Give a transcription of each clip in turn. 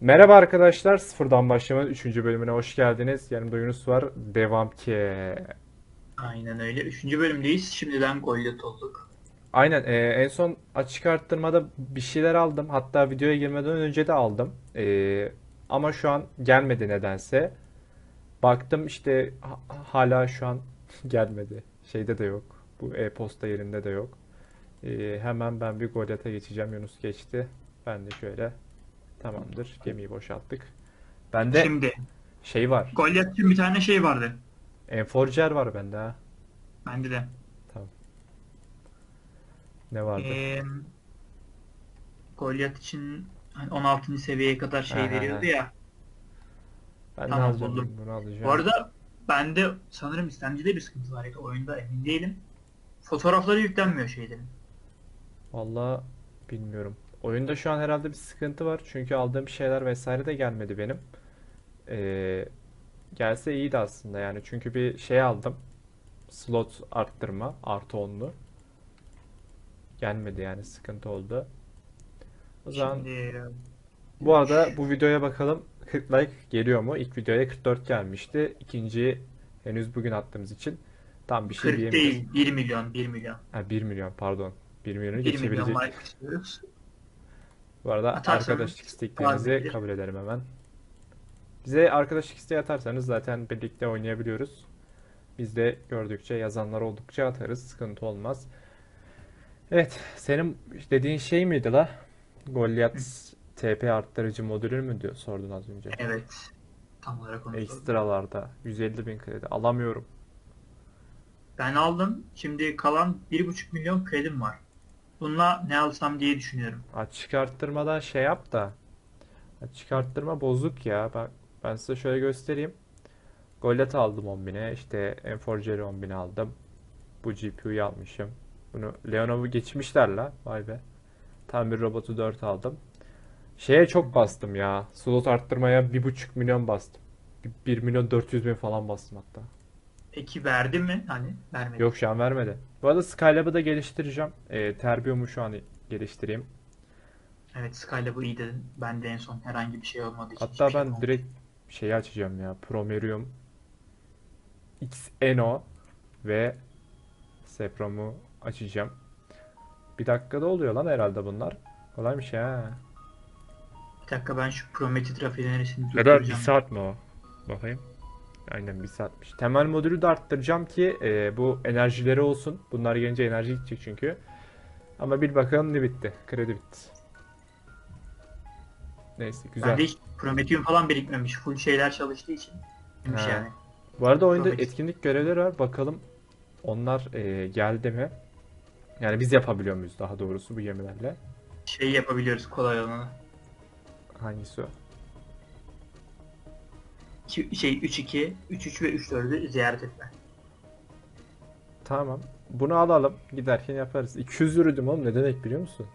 Merhaba arkadaşlar, Sıfırdan Başlama'nın 3. bölümüne hoş geldiniz. Yanımda Yunus var. Devam ki. Aynen öyle. Üçüncü bölümdeyiz. Şimdiden golle olduk. Aynen, e, en son açık arttırmada bir şeyler aldım. Hatta videoya girmeden önce de aldım. E, ama şu an gelmedi nedense. Baktım işte ha- hala şu an gelmedi. Şeyde de yok. Bu e-posta yerinde de yok. E, hemen ben bir Goliath'a geçeceğim. Yunus geçti. Ben de şöyle. Tamamdır. Gemiyi boşalttık. Bende Şimdi şey var. Goliath için bir tane şey vardı. Enforcer var bende ha. Bende de. Tamam. Ne vardı? Ee, Goliath için hani 16. seviyeye kadar şey Ha, ha, veriyordu ya. Ben tamam, alacağım? buldum. Bunu alacağım. Bu arada bende sanırım istemcide bir sıkıntı var. ya da Oyunda emin değilim. Fotoğrafları yüklenmiyor şeylerin. Vallahi bilmiyorum. Oyunda şu an herhalde bir sıkıntı var. Çünkü aldığım şeyler vesaire de gelmedi benim. Ee, gelse iyiydi aslında yani. Çünkü bir şey aldım. Slot arttırma. Artı onlu. Gelmedi yani sıkıntı oldu. O zaman Şimdi bu arada bu videoya bakalım 40 like geliyor mu? İlk videoya 44 gelmişti. İkinciyi henüz bugün attığımız için tam bir şey 40 diyemeyiz. değil 1 milyon 1 milyon. Ha 1 milyon pardon. 1 milyonu 1 milyon geçebilecek. like istiyoruz. Bu arada Atarsanız arkadaşlık isteklerinizi olabilir. kabul ederim hemen. Bize arkadaşlık isteği atarsanız zaten birlikte oynayabiliyoruz. Biz de gördükçe yazanlar oldukça atarız. Sıkıntı olmaz. Evet, senin dediğin şey miydi la? Goliath TP arttırıcı modülü mü diyor sordun az önce. Evet. Tam olarak onu sordum. Ekstralarda 150 bin kredi alamıyorum. Ben aldım. Şimdi kalan 1,5 milyon kredim var. Bununla ne alsam diye düşünüyorum. Açık arttırmadan şey yap da. Açık arttırma bozuk ya. Bak ben size şöyle göstereyim. Goliath aldım 10.000'e. İşte M4 10.000'e aldım. Bu GPU'yu almışım. Bunu Leonov'u geçmişler la. Vay be. Tamir robotu 4 aldım. Şeye çok bastım ya. Slot arttırmaya 1.5 milyon bastım. 1 milyon 400 bin falan bastım hatta. Peki verdi mi? Hani vermedi. Yok şu an vermedi. Bu arada Skylab'ı da geliştireceğim. E, Terbium'u şu an geliştireyim. Evet Skyla bu iyi dedin. Ben de en son herhangi bir şey olmadığı için Hatta hiçbir şey ben olmadı. direkt şeyi açacağım ya. Promerium XNO ve Seprom'u açacağım. Bir dakikada oluyor lan herhalde bunlar. Kolaymış ya. Bir dakika ben şu Prometheus rafinerisini Ya da bir durduracağım. saat mi o? Bakayım. Aynen bir saatmiş. Temel modülü de arttıracağım ki e, bu enerjileri olsun. Bunlar gelince enerji gidecek çünkü. Ama bir bakalım ne bitti. Kredi bitti. Neyse güzel. Bende hiç Prometheum falan birikmemiş. Full şeyler çalıştığı için. Demiş Ha. yani. Bu arada oyunda Prometheus. etkinlik görevleri var. Bakalım onlar e, geldi mi? Yani biz yapabiliyor muyuz daha doğrusu bu gemilerle? Şey yapabiliyoruz kolay olanı. Hangisi o? İki- Şey 3-2, 3-3 ve 3-4'ü ziyaret etme. Tamam. Bunu alalım. Giderken yaparız. 200 yürüdüm oğlum. Ne demek biliyor musun?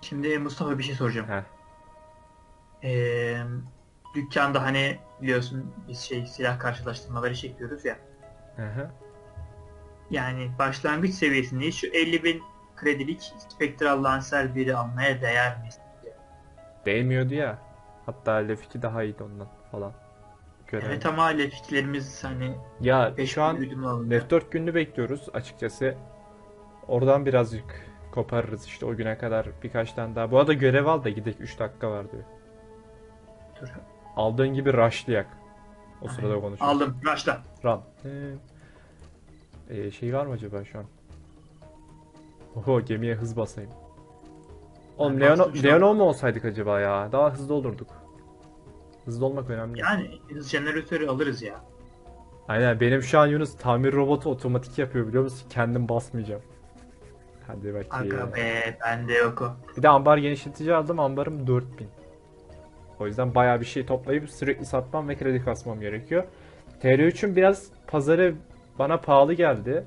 Şimdi Mustafa bir şey soracağım. Heh. Ee, dükkanda hani biliyorsun biz şey silah karşılaştırmaları çekiyoruz ya. Hı hı. Yani başlangıç seviyesindeyiz. Şu 50 bin kredilik Spectral Lancer 1'i almaya değer mi? Değmiyordu ya. Hatta Lef 2 daha iyiydi ondan falan. Görev. Evet ama lefiklerimiz hani Ya 5 şu an yürüdüm alındı. Left 4 gününü bekliyoruz açıkçası. Oradan birazcık koparırız işte o güne kadar birkaç tane daha. Bu arada görev al da gidelim 3 dakika var diyor. Dur. Aldığın gibi rushlayak. O sırada Aynen. konuşuruz. Aldım. Başla. Run. Ee, şey var mı acaba şu an? Oho gemiye hız basayım. Oğlum an. Leonov mu olsaydık acaba ya? Daha hızlı olurduk. Hızlı olmak önemli. Yani jeneratörü alırız ya. Aynen benim şu an Yunus tamir robotu otomatik yapıyor biliyor musun? Kendim basmayacağım. Hadi bakayım. Aga be bende yok o. Bir de ambar genişletici aldım. Ambarım 4000. O yüzden bayağı bir şey toplayıp sürekli satmam ve kredi kasmam gerekiyor. TR3'ün biraz pazarı bana pahalı geldi.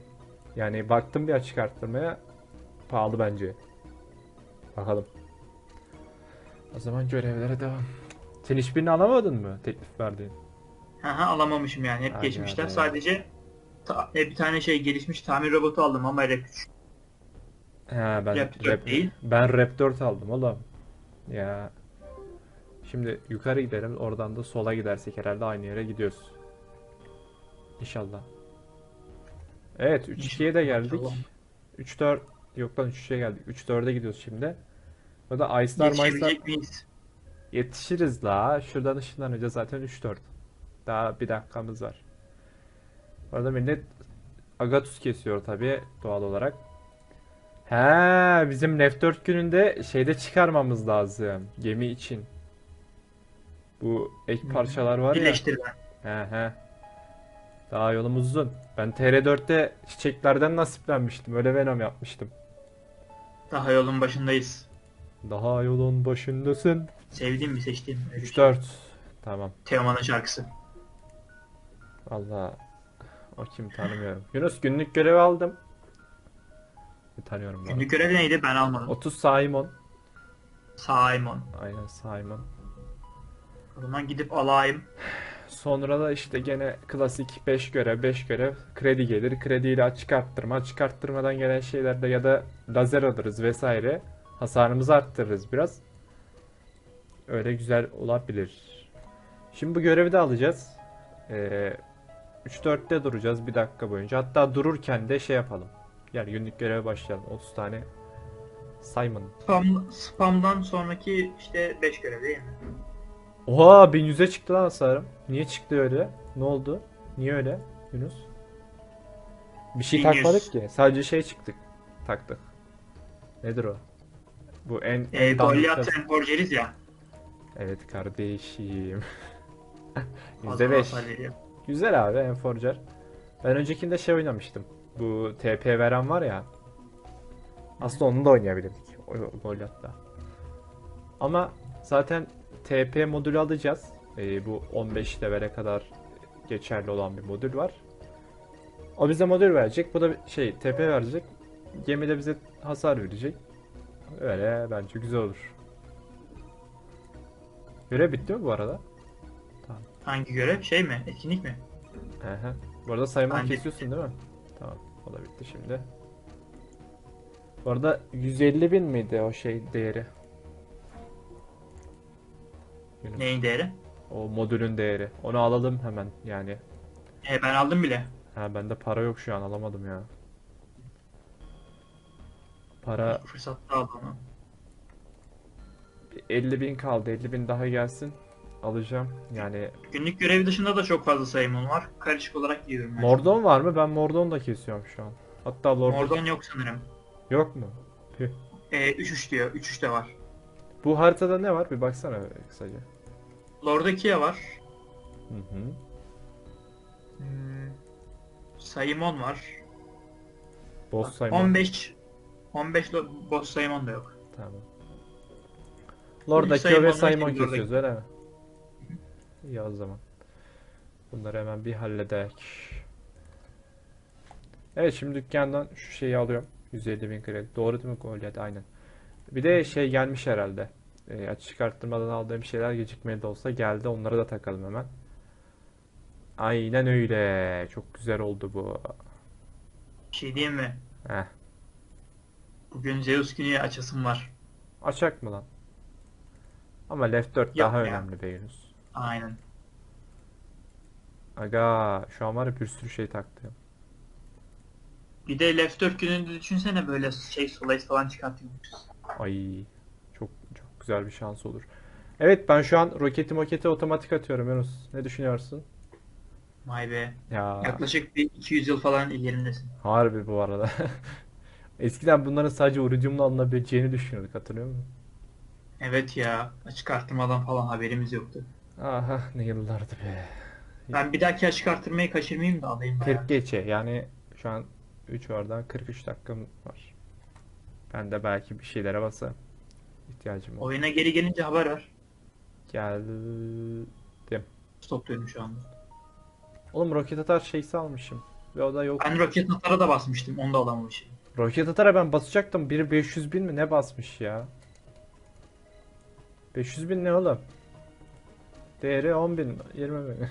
Yani baktım bir açık arttırmaya. Pahalı bence. Bakalım. O zaman görevlere devam. Sen hiçbirini alamadın mı teklif verdiğin? Haha alamamışım yani. Hep Aga geçmişler. be. Sadece ta- e, bir tane şey gelişmiş tamir robotu aldım ama Rap 3. He ben Rap dört değil. Ben Rap 4 aldım oğlum. Ya Şimdi yukarı gidelim. Oradan da sola gidersek herhalde aynı yere gidiyoruz. İnşallah. Evet 3-2'ye de geldik. İnşallah. 3-4 yok lan 3-3'e geldik. 3-4'e gidiyoruz şimdi. Burada Ice'lar Mays'lar Yetişebilecek miyiz? Yetişiriz la. Şuradan ışınlanınca zaten 3-4. Daha bir dakikamız var. Bu arada millet Agatus kesiyor tabii doğal olarak. He, bizim Left 4 gününde şeyde çıkarmamız lazım. Gemi için. Bu ek parçalar var ya. Birleştirilen. He he. Daha yolumuz uzun. Ben TR4'te çiçeklerden nasiplenmiştim. Öyle Venom yapmıştım. Daha yolun başındayız. Daha yolun başındasın. Sevdiğim mi seçtiğim mi? Öyle bir şey. 3-4. Tamam. Teoman'ın şarkısı. Valla o kim tanımıyorum. Yunus günlük görevi aldım. Bir tanıyorum. Günlük görev neydi? Ben almadım. 30 Simon. Simon. Aynen Simon. O zaman gidip alayım. Sonra da işte gene klasik 5 görev 5 görev kredi gelir. Krediyle açık arttırma. Açık arttırmadan gelen şeylerde ya da lazer alırız vesaire. Hasarımızı arttırırız biraz. Öyle güzel olabilir. Şimdi bu görevi de alacağız. Ee, 3-4'te duracağız bir dakika boyunca. Hatta dururken de şey yapalım. Yani günlük göreve başlayalım. 30 tane Simon. Spam, spamdan sonraki işte 5 görev değil mi? Oha 1100'e çıktı lan hasarım. Niye çıktı öyle? Ne oldu? Niye öyle Yunus? Bir şey 1100. takmadık ki. Sadece şey çıktık. Taktık. Nedir o? Bu en, E, Goliath Temporgeris ya. Evet kardeşim. Fazla %5. hasar veriyor. Güzel abi Enforcer. Ben öncekinde şey oynamıştım. Bu TP veren var ya. Aslında onu da oynayabilirdik. Goliath'ta. Ama zaten TP modülü alacağız. Ee, bu 15 levele kadar geçerli olan bir modül var. O bize modül verecek. Bu da şey TP verecek. Gemi de bize hasar verecek. Öyle bence güzel olur. Görev bitti mi bu arada? Hangi görev? Şey mi? Etkinlik mi? Hı hı. Bu arada Bence kesiyorsun değil mi? Tamam. O da bitti şimdi. Bu arada 150 bin miydi o şey değeri? Yunus. Neyin değeri? O modülün değeri. Onu alalım hemen yani. E, ben aldım bile. Ha bende para yok şu an alamadım ya. Para Fırsatta aldım. 50 bin kaldı. 50 bin daha gelsin. Alacağım. Yani Günlük görevi dışında da çok fazla sayımım var. Karışık olarak giyiyorum. ben. Mordon var mı? Ben Mordon da kesiyorum şu an. Hatta Lord Mordon yok sanırım. yok mu? Tüh. E, 3-3 diyor. 3-3 de var. Bu haritada ne var? Bir baksana kısaca. Lord'a Kia var. Hı hı. Hmm, Saimon var. Boss sayma. 15 15 lo- boss Saimon da yok. Tamam. Lord'daki Sayın ve Simon kesiyoruz öyle mi? İyi o zaman. Bunları hemen bir halledek. Evet şimdi dükkandan şu şeyi alıyorum. 150 bin kredi. Doğru değil mi Goliath? Aynen. Bir de şey gelmiş herhalde. E, açık arttırmadan aldığım şeyler gecikmeli de olsa geldi. Onları da takalım hemen. Aynen öyle. Çok güzel oldu bu. Bir şey diyeyim mi? Heh. Bugün Zeus günü açasım var. Açak mı lan? Ama Left 4 Yok daha ya. önemli be Yunus. Aynen. Aga şu an var ya bir sürü şey taktım. Bir de Left 4 gününde düşünsene böyle şey Solace falan çıkartıyormuşuz. Ay çok çok güzel bir şans olur. Evet ben şu an roketi moketi otomatik atıyorum Yunus. Ne düşünüyorsun? Vay be. Ya Yaklaşık bir 200 yıl falan ilerimdesin. harbi bu arada. Eskiden bunların sadece urucumla alınabileceğini düşünüyorduk hatırlıyor musun? Evet ya. Açık arttırmadan falan haberimiz yoktu. Aha ne yıllardı be. Ben bir dahaki açık arttırmayı kaçırmayayım da alayım bayağı. 40 geçe yani şu an 3 oradan 43 dakikam var. Ben de belki bir şeylere basarım. İhtiyacım olur. Oyuna geri gelince haber ver. Geldim. Stopluyorum şu anda. Oğlum roket atar şeysi almışım. Ve o da yok. Ben roket notlara da basmıştım. Onu da alamamışım. Roket atara ben basacaktım. Biri 500 bin mi ne basmış ya? 500 bin ne oğlum? Değeri 10 bin, 20 bin.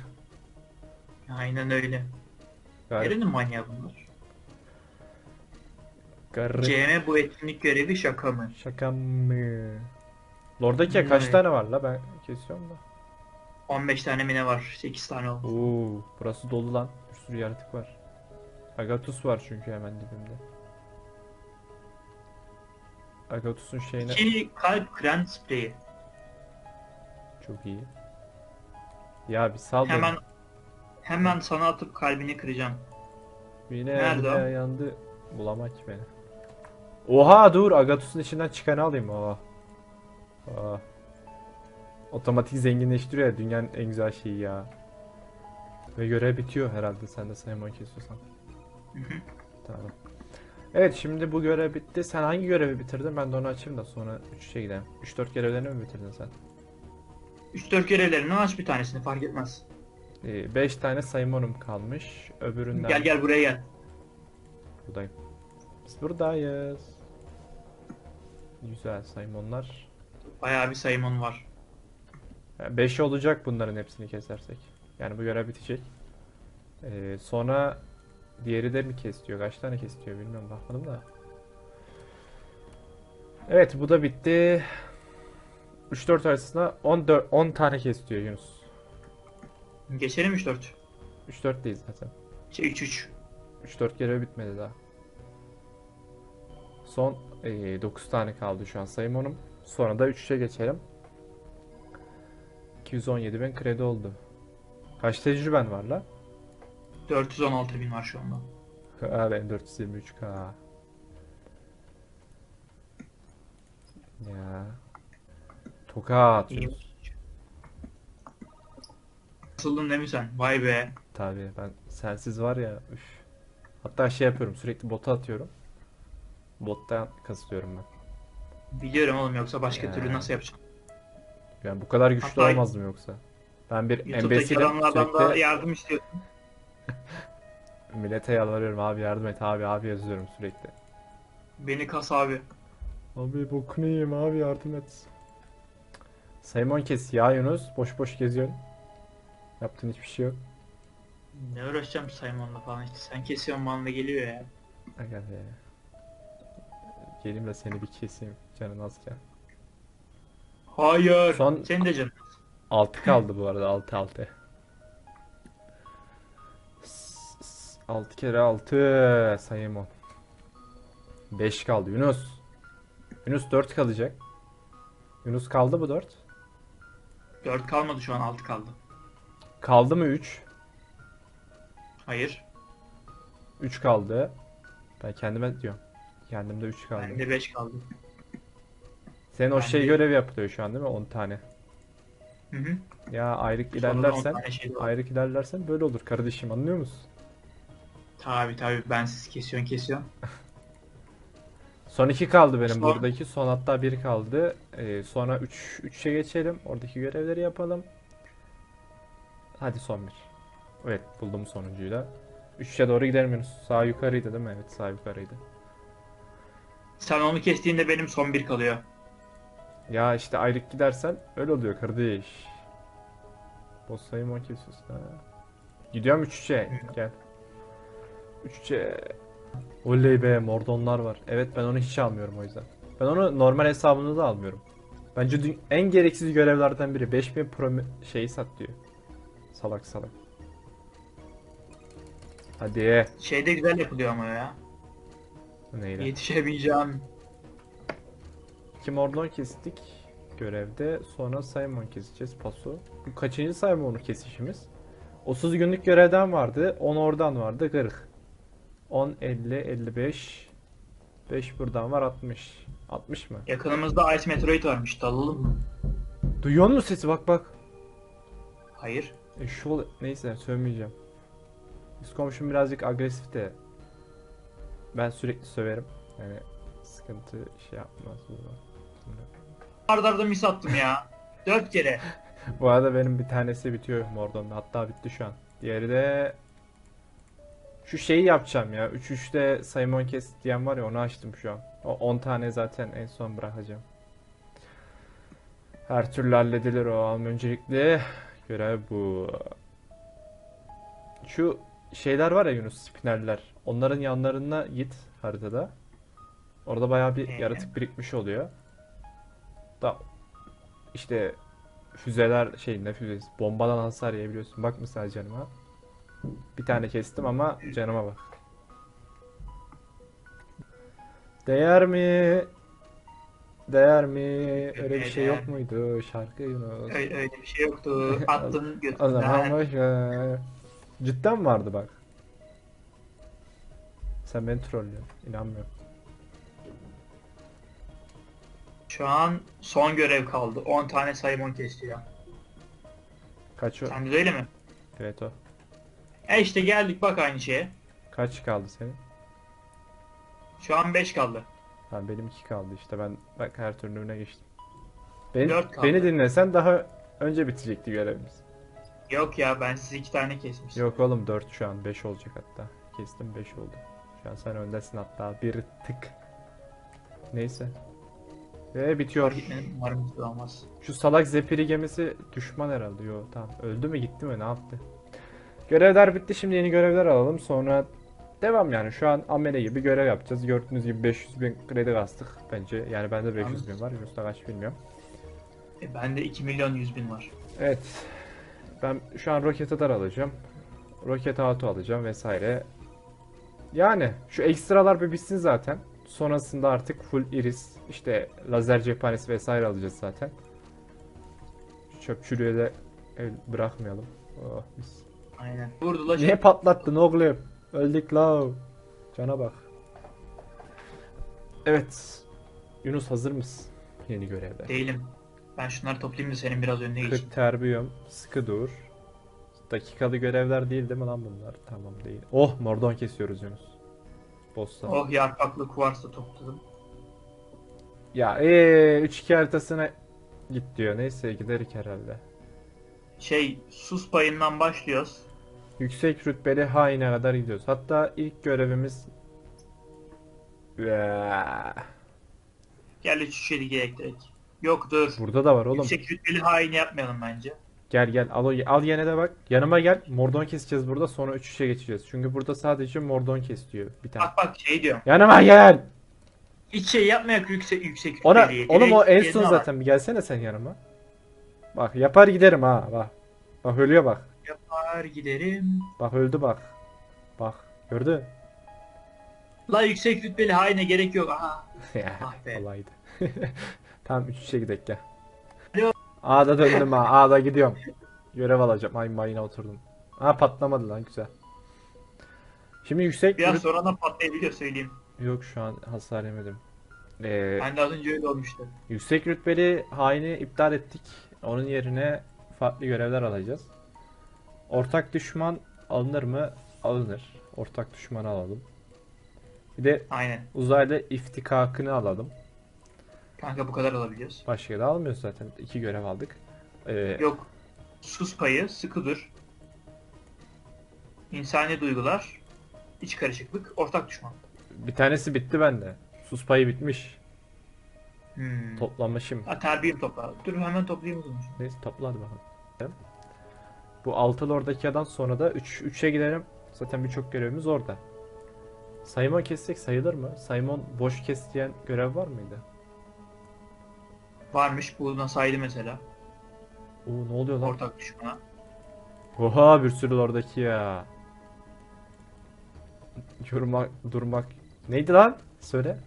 Aynen öyle. Garip. Nerenin manyağı bunlar? Garip. CM bu etkinlik görevi şaka mı? Şaka mı? Lord'daki kaç Ne? tane var la ben kesiyorum da. 15 tane mine var. 8 tane oldu. Oo, burası dolu lan. Bir sürü yaratık var. Agatus var çünkü hemen dibimde. Agatus'un şeyine 2 kalp kren spreyi. Çok iyi. Ya bir sal beni. Hemen hemen sana atıp kalbini kıracağım. Yine Nerede o? yandı. Bulamak ki beni. Oha dur Agatus'un içinden çıkanı alayım. Oha. Oha. Otomatik zenginleştiriyor ya dünyanın en güzel şeyi ya. Ve görev bitiyor herhalde sen de Simon kesiyorsan. Tamam. Evet şimdi bu görev bitti. Sen hangi görevi bitirdin? Ben de onu açayım da sonra 3'e gidelim. 3-4 görevlerini mi bitirdin sen? 3-4 görevlerinden aç bir tanesini fark etmez. 5 tane Simon'um kalmış. Öbüründen Gel gel buraya gel. buradayım. Biz buradayız. Güzel Simon'lar. Bayağı bir sayımın var. 5 olacak bunların hepsini kesersek. Yani bu görev bitecek. Ee, sonra diğeri de mi kesiyor? Kaç tane kesiyor bilmiyorum bakmadım da. Evet bu da bitti. 3-4 arasında 14 10 tane kesiyor Yunus. Geçelim 3-4. 3-4 değil zaten. Şey 3-3. 3-4 görev bitmedi daha. Son 9 tane kaldı şu an Simon'um. Sonra da 3'e geçelim. 217 bin kredi oldu. Kaç tecrüben var la? 416 bin var şu anda. Ha ben 423k. Ya. Toka atıyoruz. Nasıldın değil mi sen? Vay be. Tabii ben sensiz var ya. Üf. Hatta şey yapıyorum sürekli bota atıyorum. Bottan kasılıyorum ben. Biliyorum oğlum yoksa başka Ya. türlü nasıl yapacağım? Yani bu kadar güçlü Hatta- olmazdım yoksa. Ben bir YouTube'daki embesilim adamlardan da sürekli yardım istiyorum. millete yalvarıyorum abi yardım et abi abi yazıyorum sürekli. Beni kas abi. Abi bokunu yiyeyim abi yardım et. Simon kes ya Yunus. Boş boş geziyorsun. Yaptığın hiçbir şey yok. Ne uğraşacağım Simon'la falan işte. Sen kesiyorsun bana geliyor ya. Aga be. Geleyim de seni bir keseyim canın azken. Hayır. Son- Senin de canın. 6 kaldı bu arada 6 6. 6 kere 6 Simon. 5 kaldı Yunus. Yunus 4 kalacak. Yunus kaldı mı 4? 4 kalmadı şu an 6 kaldı. Kaldı mı 3? Hayır. 3 kaldı. Ben kendime diyorum. Kendimde 3 kaldı. Bende 5 kaldı. Senin o Ben şey de- görevi yapılıyor şu an değil mi? 10 tane. Hı hı. Ya ayrık on ilerlersen, tane şey var. ayrık ilerlersen böyle olur kardeşim anlıyor musun? Tabi tabi ben siz kesiyorsun kesiyorsun. Son 2 kaldı benim Son- buradaki. Son hatta 1 kaldı. Ee, sonra 3 3'e geçelim. Oradaki görevleri yapalım. Hadi son 1. Evet buldum sonuncuyu da. 3'e doğru gidelim Yunus. Sağ yukarıydı değil mi? Evet sağ yukarıydı. Sen onu kestiğinde benim son 1 kalıyor. Ya işte ayrık gidersen öyle oluyor kardeş. Boss sayımı kesiyorsun ha. Gidiyorum 3-3'e. Gel. 3-3'e. Oley be mordonlar var. Evet ben onu hiç almıyorum o yüzden. Ben onu normal hesabımda da almıyorum. Bence en gereksiz görevlerden biri. 5000 pro şeyi sat diyor. Salak salak. Hadi. Şeyde güzel yapılıyor ama ya. Neyle? Yetişebileceğim. İki Mordon kestik görevde. Sonra Simon keseceğiz paso. Bu kaçıncı Simon'u kesişimiz? 30 günlük görevden vardı. 10 oradan vardı. 40. 10, 50, 55. 5 buradan var 60. 60 mı? Yakınımızda Ice Meteorite varmış. Dalalım mı? Duyuyor musun sesi? Bak bak. Hayır. E şu ol- neyse sövmeyeceğim. Biz komşum birazcık agresif de. Ben sürekli söverim. Yani sıkıntı şey yapmaz. Arda arda mis attım ya. 4 kere. Bu arada benim bir tanesi bitiyor Mordon'da. Hatta bitti şu an. Diğeri de şu şeyi yapacağım ya. 3-3'te Simon kes diyen var ya onu açtım şu an. O 10 tane zaten en son bırakacağım. Her türlü halledilir o ama öncelikle görev bu. Şu şeyler var ya Yunus spinerler. Onların yanlarına git haritada. Orada bayağı bir yaratık birikmiş oluyor. Da işte füzeler şey ne füzesi? Bombadan hasar yiyebiliyorsun. Bak mesela canıma. Bir tane kestim ama canıma bak. Değer mi? Değer mi? Öyle bir şey yok muydu? Şarkı Yunus. Öyle, öyle bir şey yoktu. Attın O zaman götünden. boş ver. Cidden vardı bak. Sen beni trollüyorsun. İnanmıyorum. Şu an son görev kaldı. 10 tane Simon kesiyor. Kaç o? Sende de öyle mi? Evet o. E işte geldik bak aynı şeye. Kaç kaldı senin? Şu an 5 kaldı. Ha benim iki kaldı işte ben bak her türlü geçtim. Beni, Dört kaldı. beni dinlesen daha önce bitecekti görevimiz. Yok ya ben size 2 tane kesmiştim. Yok oğlum 4 şu an 5 olacak hatta. Kestim 5 oldu. Şu an sen öndesin hatta bir tık. Neyse. Ve bitiyor. Gitmedim. Umarım hiç olmaz. Şu salak Zepiri gemisi düşman herhalde. Yo tamam. Öldü mü gitti mi ne yaptı? Görevler bitti. Şimdi yeni görevler alalım. Sonra devam yani. Şu an amele gibi görev yapacağız. Gördüğünüz gibi 500 bin kredi kastık bence. Yani bende 500 bin var. Yunus'ta kaç bilmiyorum. E, bende 2 milyon 100 bin var. Evet. Ben şu an roket atar alacağım. Roket auto alacağım vesaire. Yani şu ekstralar bir bitsin zaten. Sonrasında artık full iris, işte lazer cephanesi vesaire alacağız zaten. Çöpçülüğe de el bırakmayalım. Oh, mis. Aynen. Vurdu la Niye patlattın oğlum? Öldük la. Cana bak. Evet. Yunus hazır mısın? Yeni görevde. Değilim. Ben şunları toplayayım da senin biraz önüne geçeyim. 40 terbiyom, sıkı dur. Dakikalı görevler değil değil mi lan bunlar? Tamam değil. Oh mordon kesiyoruz Yunus. Boss'tan. Oh yarpaklı kuvarsla topladım. Ya eee 3-2 haritasına git diyor. Neyse giderik herhalde. Şey sus payından başlıyoruz. Yüksek rütbeli haine kadar gidiyoruz. Hatta ilk görevimiz Gel 3 3 gerek direkt. Yok dur. Burada da var oğlum. Yüksek rütbeli haini yapmayalım bence. Gel gel al, o- al yine de bak. Yanıma gel. Mordon keseceğiz burada sonra 3-3'e geçeceğiz. Çünkü burada sadece mordon kes diyor. Bir tane. Bak bak şey diyorum. Yanıma gel. Hiç şey yapmayak yüksek yüksek Ona rütbeliyi. oğlum o en son zaten bir gelsene sen yanıma. Bak yapar giderim ha bak. Bak ölüyor bak. Yapar giderim. Bak öldü bak. Bak gördü. La yüksek rütbeli haine gerek yok. Aha. Ah be. kolaydı. tamam 3-3'e gidelim gel. Alo. A'da döndüm ha. A'da gidiyorum. Görev alacağım. Ay mayına oturdum. Ha patlamadı lan güzel. Şimdi yüksek Biraz rüt- sonra da patlayabiliyor söyleyeyim. Yok şu an hasar yemedim. Ee, Ben de az önce öyle olmuştu. Yüksek rütbeli haini iptal ettik. Onun yerine farklı görevler alacağız. Ortak düşman alınır mı? Alınır. Ortak düşmanı alalım. Bir de Aynen. uzaylı iftikakını alalım. Kanka bu kadar alabiliyoruz. Başka da almıyoruz zaten. İki görev aldık. Ee, Yok. Sus payı, sıkı dur. İnsani duygular, iç karışıklık, ortak düşman. bir tanesi bitti bende. Sus payı bitmiş. Hmm. Toplamışım. Ha, terbiyem topla. Dur hemen toplayayım o zaman. Neyse topla hadi bakalım. Bu altı oradaki adam sonra da 3 3'e gidelim. Zaten birçok görevimiz orada. Simon kessek sayılır mı? Simon boş kes diyen görev var mıydı? Varmış. Buradan saydı mesela. Oo ne oluyor lan? Ortak düşmana. Oha bir sürü oradaki ya. Durmak, durmak. Neydi lan? Söyle.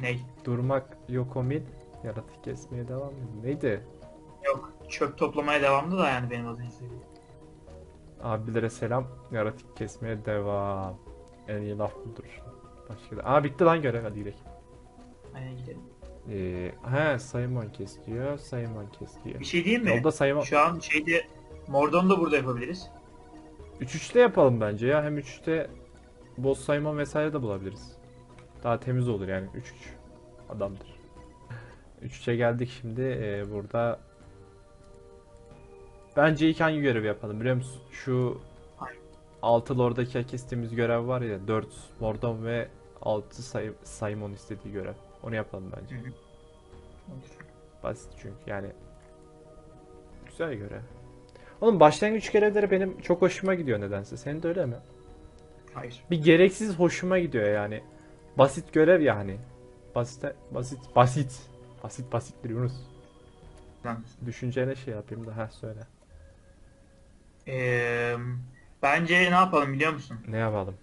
Ney? Durmak yok omid. Yaratık kesmeye devam edin. Neydi? Çöp toplamaya devamlı da yani benim az önce. Abilere selam. Yaratık kesmeye devam. En iyi laf budur. Başka da. Aa bitti lan görev hadi gidelim. Aynen gidelim. Ee, he Simon kes diyor. Simon kes diyor. Bir şey diyeyim mi? Yolda Simon. Şu an şeyde Mordon da burada yapabiliriz. 3-3'te yapalım bence ya. Hem 3-3'te Boss Simon vesaire de bulabiliriz. Daha temiz olur yani 3-3 adamdır. 3-3'e geldik şimdi. Ee, burada bence ilk hangi görevi yapalım biliyor musun? Şu 6 Lord'daki kestiğimiz görev var ya 4 Mordon ve 6 Say- Simon istediği görev. Onu yapalım bence. Hı hı. Basit çünkü yani. Güzel görev. Oğlum başlangıç görevleri benim çok hoşuma gidiyor nedense. Senin de öyle mi? Hayır. Bir gereksiz hoşuma gidiyor yani. Basit görev yani. Basit basit basit. Basit basittir Yunus. Lan. Düşüncene şey yapayım da ha söyle. Ee, bence ne yapalım biliyor musun? Ne yapalım?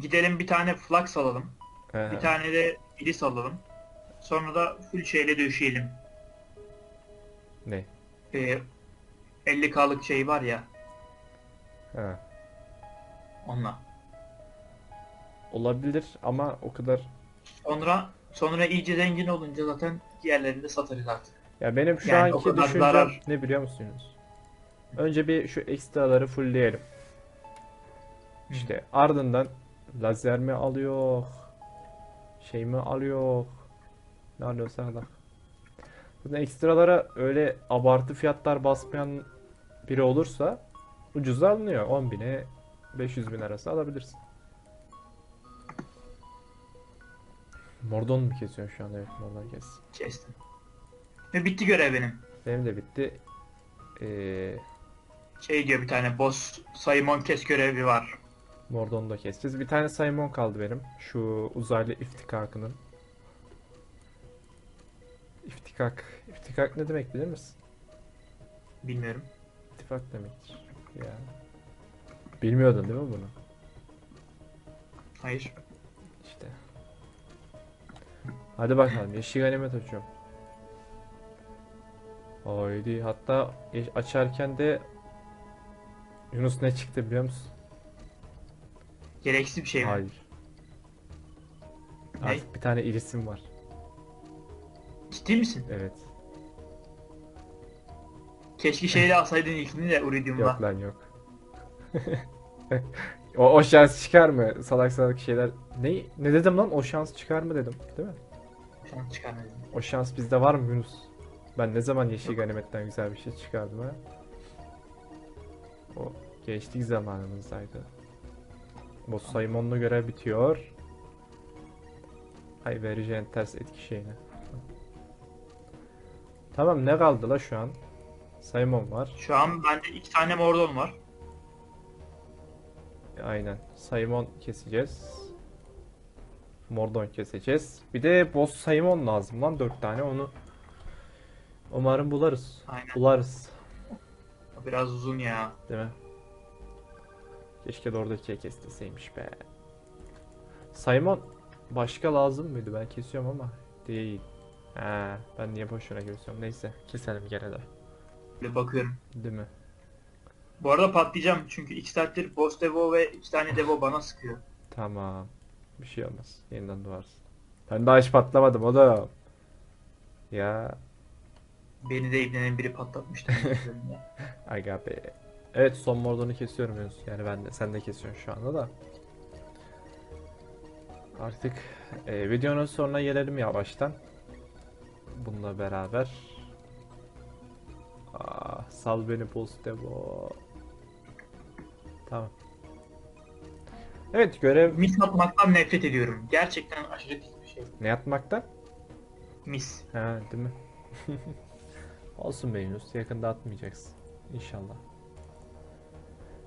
Gidelim bir tane flux alalım. He, Bir tane de iris alalım. Sonra da full şeyle döşeyelim. ne? Ee, 50k'lık şey var ya Ha. onunla. Olabilir ama o kadar Sonra sonra iyice zengin olunca zaten diğerlerini de satarız artık. Ya benim şu Yani o anki kadar düşüncem zarar- ne biliyor musunuz? Önce bir şu ekstraları fullleyelim. İşte ardından lazer mi alıyor? Şey mi alıyor? Ne alıyorsa Allah. Zaten ekstralara öyle abartı fiyatlar basmayan biri olursa ucuza alınıyor. 10 bine 500 bin arası alabilirsin. Mordon mu kesiyorsun şu anda? Evet, Mordon kes. Kestim. Ve bitti görev benim. Benim de bitti. Ee, Şey diyor bir tane boss Simon kes görevi var. Mordon'u da keseceğiz. Bir tane Simon kaldı benim. Şu uzaylı iftikakının. İftikak. İftikak ne demek bilir misin? Bilmiyorum. İttifak demektir. Ya. Bilmiyordun değil mi bunu? Hayır. İşte. Hadi bakalım. Yeşil ganimet açıyorum. Haydi. Hatta ye- açarken de Yunus ne çıktı biliyor musun? Gereksiz bir şey mi? Hayır. Ne? Artık bir tane irisim var. Ciddi misin? Evet. Keşke şeyle alsaydın ilkini de Uridium'la. Yok lan yok. O, o şans çıkar mı? Salak salak şeyler. Ne ne dedim lan? O şans çıkar mı dedim. Değil mi? Şans çıkarmadım. O şans bizde var mı Yunus? Ben ne zaman yeşil ganimetten güzel bir şey çıkardım ha? O geçtik zamanımızdaydı. Bu Simon'la görev bitiyor. Ay vereceğin ters etki şeyine. Tamam ne kaldı la şu an? Simon var. Şu an bende iki tane Mordon var. Aynen. Simon keseceğiz. Mordon keseceğiz. Bir de boss Simon lazım lan 4 tane onu. Umarım bularız. Aynen. Bularız. Biraz uzun ya. Değil mi? Keşke de orada kesteseymiş be. Simon başka lazım mıydı? Ben kesiyorum ama değil. Ha, ben niye boşuna kesiyorum? Neyse, keselim gene de. Böyle bakıyorum. Değil mi? Bu arada patlayacağım çünkü iki saattir boss devo ve iki tane devo bana sıkıyor. Tamam. Bir şey olmaz. Yeniden doğarsın. Ben daha hiç patlamadım oğlum. Ya Beni de ibnenin biri patlatmıştı. aga be. Evet son mordonu kesiyorum Yunus. Yani ben de sen de kesiyorsun şu anda da. Artık e, videonun sonuna gelelim yavaştan. Bununla beraber. Ah, sal beni Postevo. Tamam. Evet görev Mis atmaktan nefret ediyorum. Gerçekten aşırı pis bir şey. ne yapmaktan? Mis. Ha, değil mi? Olsun be Yunus. Yakında atmayacaksın. İnşallah.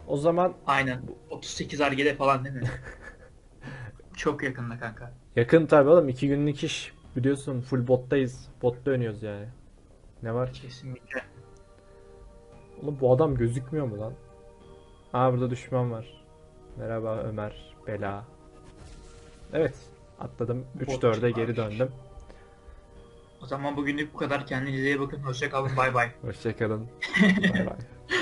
O zaman Aynen. Bu 38 argede falan değil mi? Çok yakında kanka. yakın tabii oğlum. iki günlük iş. Biliyorsun full bottayız. Botta oynuyoruz yani. Ne var ki? Kesinlikle. Oğlum bu adam gözükmüyor mu lan? Aa burada düşman var. Merhaba Ömer. Bela. Evet. Atladım. Bot 3-4'e geri döndüm. O zaman bugünlük bu kadar. Kendinize iyi bakın. Hoşça kalın. Bay bay. Hoşçakalın. Bay bay.